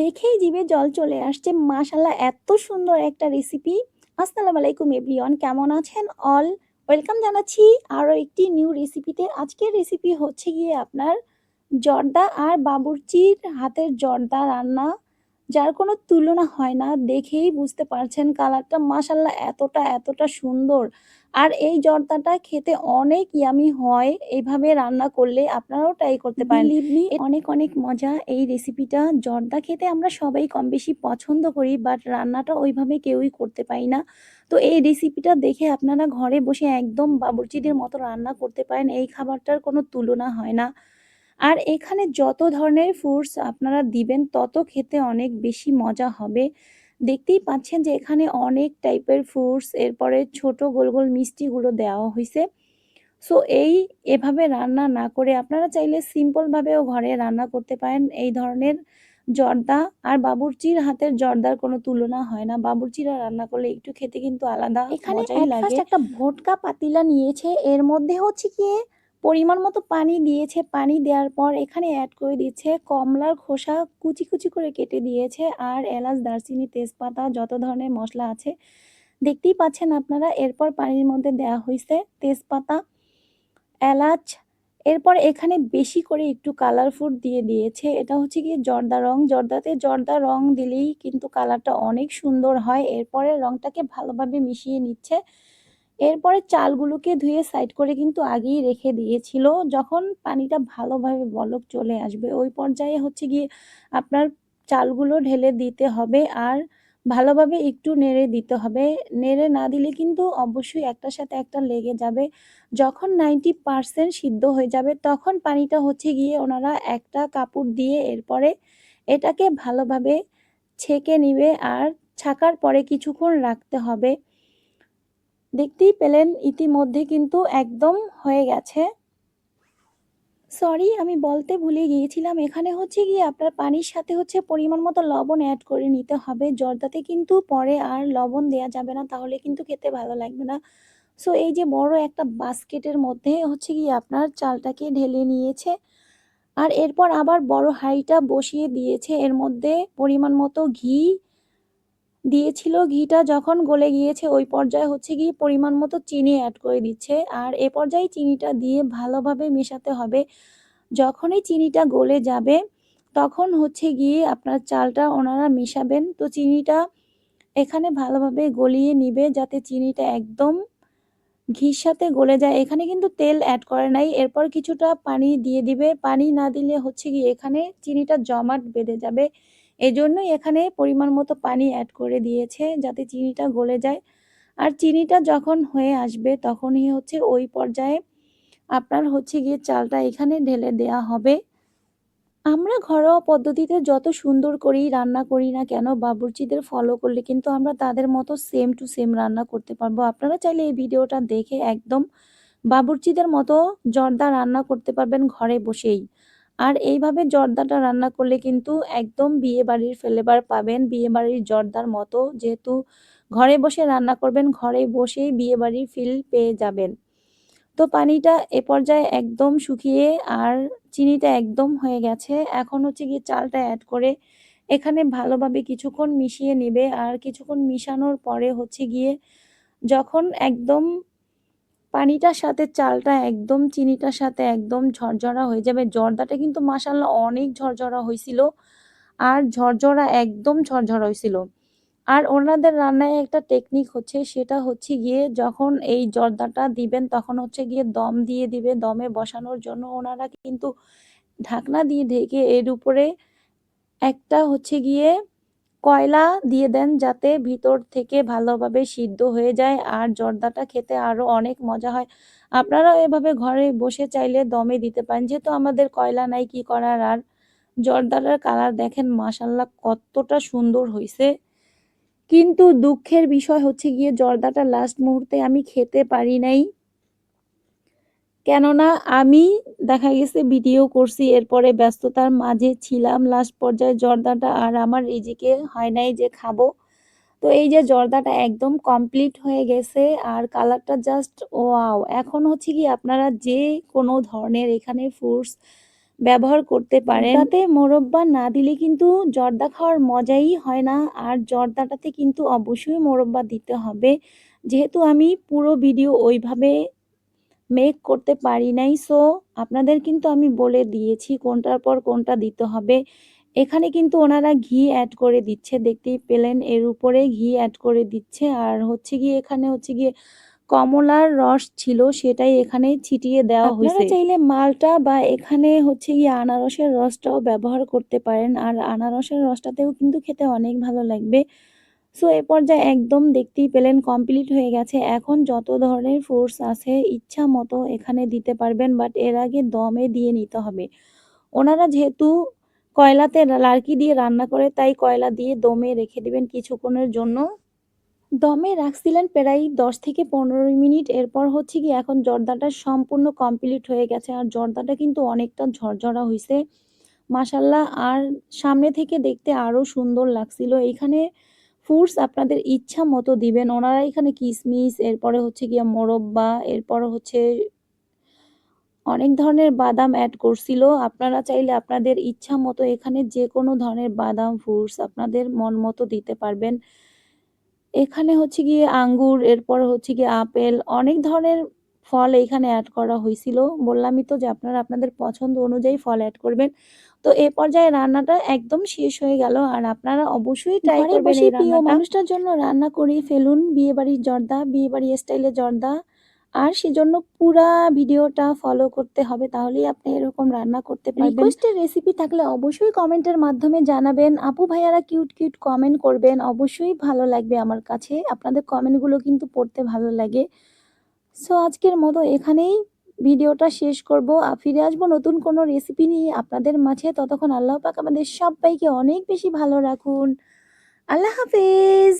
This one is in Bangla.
দেখেই জিভে জল চলে আসছে। মাশাল্লাহ এত সুন্দর একটা রেসিপি আসসালামু আলাইকুম এভরিওয়ান, কেমন আছেন অল? ওয়েলকাম জানাচ্ছি আরও একটি নিউ রেসিপিতে আজকের রেসিপি হচ্ছে গিয়ে আপনার জর্দা আর বাবুরচির হাতের জর্দা রান্না। যার কোনো তুলনা হয় না দেখেই বুঝতে পারছেন কালারটা। মাশাল্লাহ এতটা এতটা সুন্দর। আর এই জর্দাটা খেতে অনেক ইয়ামি হয়। এইভাবে রান্না করলে আপনারাও ট্রাই করতে পারেন। লিভলি অনেক অনেক মজা এই রেসিপিটা জর্দা খেতে আমরা সবাই কম বেশি পছন্দ করি বাট রান্নাটা ওইভাবে কেউই করতে পারি না। তো এই রেসিপিটা দেখে আপনারা ঘরে বসে একদম বাবুর্চিদের মতো রান্না করতে পারেন। এই খাবারটার কোনো তুলনা হয় না। আর এখানে যত ধরনের ফ্রুটস আপনারা দিবেন তত খেতে অনেক বেশি মজা হবে। দেখতেই পাচ্ছেন যে এখানে অনেক টাইপের ফ্রুটস এরপরে ছোট গোল গোল মিষ্টিগুলো দেওয়া হয়েছে সো এই এভাবে রান্না না করে আপনারা চাইলে সিম্পলভাবেও ঘরে রান্না করতে পারেন। এই ধরনের জর্দা আর বাবুর্চির হাতের জর্দার কোনো তুলনা হয় না। বাবুর্চিরা রান্না করলে একটু খেতে কিন্তু আলাদা এখানে একটা ভোটকা পাতিলা নিয়েছে। এর মধ্যে হচ্ছে গিয়ে পরিমাণ মতো পানি দিয়েছে। পানি দেওয়ার পর এখানে অ্যাড করে দিচ্ছে কমলার খোসা, কুচি কুচি করে কেটে দিয়েছে আর এলাচ, দারচিনি, তেজপাতা, যত ধরনের মশলা আছে। দেখতেই পাচ্ছেন আপনারা, এরপর পানির মধ্যে দেওয়া হয়েছে তেজপাতা, এলাচ। এরপর এখানে বেশি করে একটু কালার ফুড দিয়ে দিয়েছে। এটা হচ্ছে গিয়ে জর্দা রং। জর্দাতে জর্দা রং দিলেই কিন্তু কালারটা অনেক সুন্দর হয়। এরপরে রংটাকে ভালোভাবে মিশিয়ে নিচ্ছে। এরপরে চালগুলোকে ধুয়ে সাইড করে কিন্তু আগেই রেখে দিয়েছিল। যখন পানিটা ভালোভাবে বলক চলে আসবে, ওই পর্যায়ে হচ্ছে গিয়ে আপনার চালগুলো ঢেলে দিতে হবে আর ভালোভাবে একটু নেড়ে দিতে হবে। নেড়ে না দিলে কিন্তু অবশ্যই একটার সাথে একটা লেগে যাবে। যখন নাইনটি পারসেন্ট সিদ্ধ হয়ে যাবে, তখন পানিটা হচ্ছে গিয়ে ওনারা একটা কাপড় দিয়ে এরপরে এটাকে ভালোভাবে ছেঁকে নিবে আর ছাকার পরে কিছুক্ষণ রাখতে হবে। দেখতেই পেলেন ইতিমধ্যে কিন্তু একদম হয়ে গেছে। সরি আমি বলতে ভুলে গিয়েছিলাম, এখানে হচ্ছে গিয়ে আপনার পানির সাথে হচ্ছে পরিমাণ মতো লবণ অ্যাড করে নিতে হবে। জর্দাতে কিন্তু পরে আর লবণ দেয়া যাবে না, তাহলে কিন্তু খেতে ভালো লাগবে না। সো এই যে বড় একটা বাস্কেটের মধ্যে হচ্ছে গিয়ে আপনার চালটাকে ঢেলে নিয়েছে। আর এরপর আবার বড় হাঁড়িটা বসিয়ে দিয়েছে। এর মধ্যে পরিমাণ মতো ঘি দিয়েছিল ঘিটা যখন গলে গিয়েছে, ওই পর্যায়ে হচ্ছে গিয়ে পরিমাণ মতো চিনি অ্যাড করে দিচ্ছে। আর এ পর্যায়ে চিনিটা দিয়ে ভালোভাবে মেশাতে হবে। যখনই চিনিটা গলে যাবে, তখন হচ্ছে গিয়ে আপনার চালটা ওনারা মেশাবেন। তো চিনিটা এখানে ভালোভাবে গলিয়ে নিবে যাতে চিনিটা একদম ঘির সাথে গলে যায়। এখানে কিন্তু তেল অ্যাড করে নাই। এরপর কিছুটা পানি দিয়ে দিবে। পানি না দিলে হচ্ছে গিয়ে এখানে চিনিটা জমাট বেঁধে যাবে। এজন্যই এখানে পরিমাণ মতো পানি অ্যাড করে দিয়েছে যাতে চিনিটা গলে যায়। আর চিনিটা যখন হয়ে আসবে তখনই হচ্ছে ওই পর্যায়ে আপনার হচ্ছে গিয়ে চালটা এখানে ঢেলে দেয়া হবে। আমরা ঘরোয়া পদ্ধতিতে যত সুন্দর করেই রান্না করি না কেন বাবুর্চিদের ফলো করলে কিন্তু আমরা তাদের মতো সেম টু সেম রান্না করতে পারব। আপনারা চাইলে এই ভিডিওটা দেখে একদম বাবুর্চিদের মতো জর্দা রান্না করতে পারবেন ঘরে বসেই। আর এইভাবে জর্দাটা রান্না করলে কিন্তু একদম বিয়ে বাড়ির ফ্লেভার পাবেন। বিয়ে বাড়ির জর্দার মতো যেহেতু ঘরে বসে রান্না করবেন, ঘরে বসেই বিয়ে বাড়ির ফিল পেয়ে যাবেন। তো পানিটা এ পর্যায়ে একদম শুকিয়ে আর চিনিটা একদম হয়ে গেছে। এখন হচ্ছে গিয়ে চালটা অ্যাড করে এখানে ভালোভাবে কিছুক্ষণ মিশিয়ে নেবে। আর কিছুক্ষণ মিশানোর পরে হচ্ছে গিয়ে যখন একদম পানিটার সাথে চালটা একদম, চিনিটার সাথে একদম ঝরঝরা হয়ে যাবে। জর্দাটা কিন্তু মাসাল্লাহ অনেক ঝরঝরা হয়েছিল আর ঝরঝরা একদম ঝরঝরা হয়েছিল। আর ওনাদের রান্নায় একটা টেকনিক হচ্ছে, সেটা হচ্ছে গিয়ে যখন এই জর্দাটা দিবেন, তখন হচ্ছে গিয়ে দম দিয়ে দিবে। দমে বসানোর জন্য ওনারা কিন্তু ঢাকনা দিয়ে ঢেকে এর উপরে একটা হচ্ছে গিয়ে কয়লা দিয়ে দেন যাতে ভিতর থেকে ভালোভাবে সিদ্ধ হয়ে যায় আর জর্দাটা খেতে আরও অনেক মজা হয়। আপনারাও এভাবে ঘরে বসে চাইলে দমে দিতে পারেন। যেহেতু আমাদের কয়লা নাই, কি করার? আর জর্দাটার কালার দেখেন মাসাল্লাহ কতটা সুন্দর হয়েছে কিন্তু দুঃখের বিষয় হচ্ছে গিয়ে জর্দাটা লাস্ট মুহূর্তে আমি খেতে পারি নাই। কেননা আমি দেখা গেছে ভিডিও করছি, এরপরে ব্যস্ততার মাঝে ছিলাম। লাস্ট পর্যায়ে জর্দাটা আর আমার রিজিকে হয় নাই যে খাব। তো এই যে জর্দাটা একদম কমপ্লিট হয়ে গেছে আর কালারটা জাস্ট ওয়াও এখন হচ্ছে কি আপনারা যে কোনো ধরনের এখানে ফ্রুটস ব্যবহার করতে পারেন। তাতে মোরব্বা না দিলে কিন্তু জর্দা খাওয়ার মজাই হয় না। আর জর্দাটাতে কিন্তু অবশ্যই মোরব্বা দিতে হবে। যেহেতু আমি পুরো ভিডিও ওইভাবে মেক করতে পারি নাই সো আপনাদের কিন্তু আমি বলে দিয়েছি কোনটার পর কোনটা দিতে হবে। এখানে কিন্তু ওনারা ঘি অ্যাড করে দিচ্ছে দেখতেই পেলেন এর উপরে ঘি অ্যাড করে দিচ্ছে। আর হচ্ছে গিয়ে এখানে হচ্ছে গিয়ে কমলার রস ছিল সেটাই এখানে ছিটিয়ে দেওয়া হয়েছে। আপনারা চাইলে মালটা বা এখানে হচ্ছে গিয়ে আনারসের রসটাও ব্যবহার করতে পারেন। আর আনারসের রসটাতেও কিন্তু খেতে অনেক ভালো লাগবে। সো এ পর্যায়ে একদম দেখতেই পেলেন কমপ্লিট হয়ে গেছে। এখন যত ধরনের ফোর্স আছে, ইচ্ছা মতো এখানে দিতে পারবেন বাট এর আগে দমে দিয়ে নিতে হবে। ওনারা যেহেতু কয়লাতে লার্কি দিয়ে রান্না করে, তাই কয়লা দিয়ে দমে রেখে দেবেন কিছুক্ষণের জন্য। দমে রাখছিলেন প্রায় দশ থেকে পনেরো মিনিট। এরপর হচ্ছে কি, এখন জর্দাটা সম্পূর্ণ কমপ্লিট হয়ে গেছে। আর জর্দাটা কিন্তু অনেকটা ঝরঝরা হয়েছে মাসাল্লাহ আর সামনে থেকে দেখতে আরও সুন্দর লাগছিল। এখানে ফ্রুটস আপনাদের ইচ্ছা মতো দিবেন। ওনারা এখানে কিশমিশ এরপরে হচ্ছে গিয়ে মোরব্বা, এরপর হচ্ছে অনেক ধরনের বাদাম অ্যাড করছিল। আপনারা চাইলে আপনাদের ইচ্ছা মতো এখানে যে কোনো ধরনের বাদাম ফ্রুটস আপনাদের মন মতো দিতে পারবেন। এখানে হচ্ছে গিয়ে আঙ্গুর, এরপর হচ্ছে গিয়ে আপেল, অনেক ধরনের ফল এখানে অ্যাড করা হয়েছিল বললামই তো যে আপনারা আপনাদের পছন্দ অনুযায়ী ফল অ্যাড করবেন। তো এ পর্যায়ে রান্নাটা একদম শেষ হয়ে গেল। আর আপনারা অবশ্যই ট্রাই করবেন এই প্রিয় মানুষটার জন্য রান্না করে ফেলুন। বিয়ে বাড়ির জর্দা বিয়ে বাড়ি স্টাইলে জর্দা। আর সেজন্য পুরা ভিডিওটা ফলো করতে হবে। তাহলেই আপনি এরকম রান্না করতে পারবেন। রিকোয়েস্টের রেসিপি থাকলে অবশ্যই কমেন্টের মাধ্যমে জানাবেন। আপু ভাইয়ারা কিউট কিউট কমেন্ট করবেন। অবশ্যই ভালো লাগবে আমার কাছে। আপনাদের কমেন্টগুলো কিন্তু পড়তে ভালো লাগে। সো আজকের মতো এখানেই ভিডিওটা শেষ করব। ফিরে আসব নতুন কোনো রেসিপি নিয়ে আপনাদের মাঝে। ততক্ষণ আল্লাহ পাক আমাদের সবাইকে অনেক বেশি ভালো রাখুন। আল্লাহ হাফেজ!